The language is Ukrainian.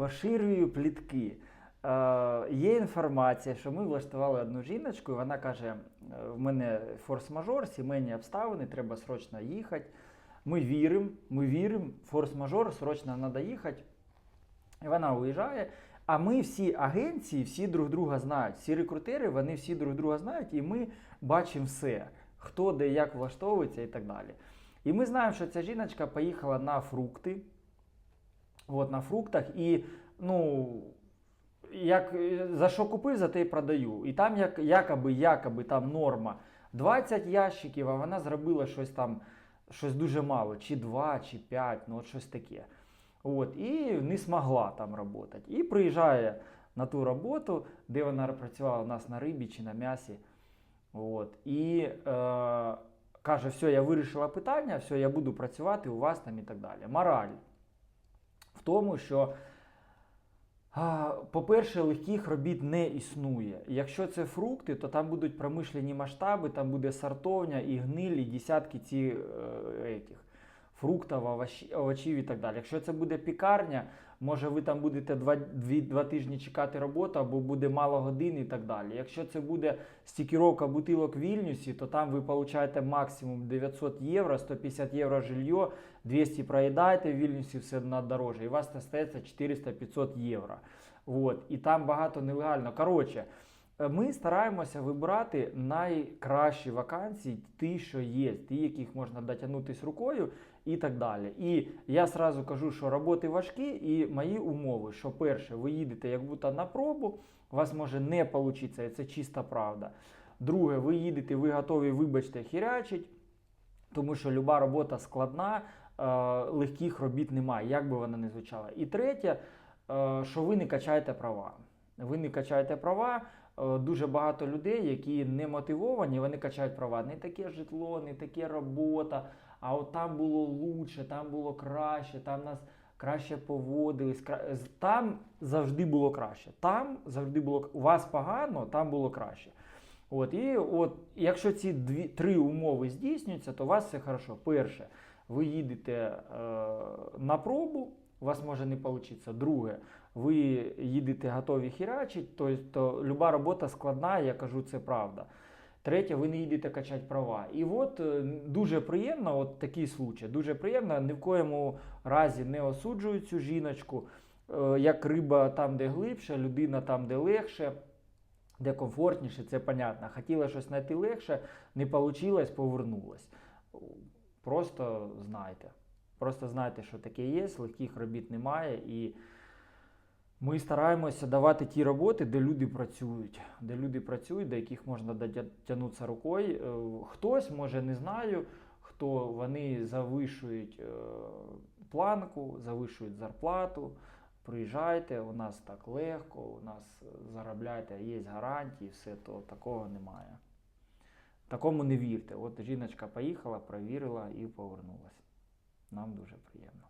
поширюю плітки. Е, є інформація, що ми влаштували одну жіночку, і вона каже: е, в мене форс-мажор, сімейні обставини, треба срочно їхати. Ми віримо, ми віримо, форс-мажор, срочно треба їхати. І вона уїжджає. А ми всі агенції, всі друг друга знають. Всі рекрутери, вони всі друг друга знають, і ми бачимо все, хто де як влаштовується і так далі. І ми знаємо, що ця жіночка поїхала на фрукти. От, на фруктах, і ну, як, за що купив, за те й продаю. І там як, якоби, якоби там норма 20 ящиків, а вона зробила щось там, щось дуже мало, чи 2, чи 5, ну от щось таке. От, і не змогла там працювати. І приїжджає на ту роботу, де вона працювала у нас на рибі чи на м'ясі. От, і е, каже, все, я вирішила питання, все, я буду працювати у вас там і так далі. Мораль в тому, що, по-перше, легких робіт не існує. Якщо це фрукти, то там будуть промишлені масштаби, там буде сортовня і гниль, і десятки ці, е, етих, фруктів, овочів і так далі. Якщо це буде пікарня, може ви там будете два, дві, два тижні чекати роботу, або буде мало годин і так далі. Якщо це буде стікіровка бутилок в Вільнюсі, то там ви получаєте максимум 900 євро, 150 євро жилье, 200 проїдаєте в Вільнюсі все одно дороже, і у вас остається 400-500 євро. От. І там багато нелегально. Коротше, ми стараємося вибирати найкращі вакансії, ті, що є, ті, яких можна дотягнутися рукою і так далі. І я сразу кажу, що роботи важкі, і мої умови, що перше, ви їдете як будто на пробу, у вас може не вийти, і це чиста правда. Друге, ви їдете, ви готові, вибачте, хірячить, тому що люба робота складна, е, легких робіт немає, як би вона не звучала. І третє, е, що ви не качаєте права. Ви не качаєте права. Е, Дуже багато людей, які не мотивовані, вони качають права. Не таке житло, не таке робота, а от там було лучше, там було краще, там нас краще поводились. Там завжди було краще. Там завжди було у вас погано, там було краще. От, і от, якщо ці дві, три умови здійснюються, то у вас все хорошо. Перше, ви їдете е, на пробу, у вас може не вийти. Друге, ви їдете готові хірачить, то, то люба робота складна, я кажу, це правда. Третє, ви не їдете качати права. І от е, дуже приємно, от такий случай, дуже приємно, ні в коєму разі не осуджую цю жіночку. Е, Як риба там, де глибше, людина там, де легше де комфортніше, це понятно. Хотіла щось знайти легше, не вийшло, повернулась. Просто знайте. Просто знайте, що таке є, легких робіт немає. І ми стараємося давати ті роботи, де люди працюють, де люди працюють, до яких можна дотягнутися рукою. Е, Хтось, може, не знаю, хто вони завишують е, планку, завишують зарплату. Приїжджайте, у нас так легко, у нас заробляйте, є гарантії, все то такого немає. Такому не вірте. От жіночка поїхала, провірила і повернулася. Нам дуже приємно.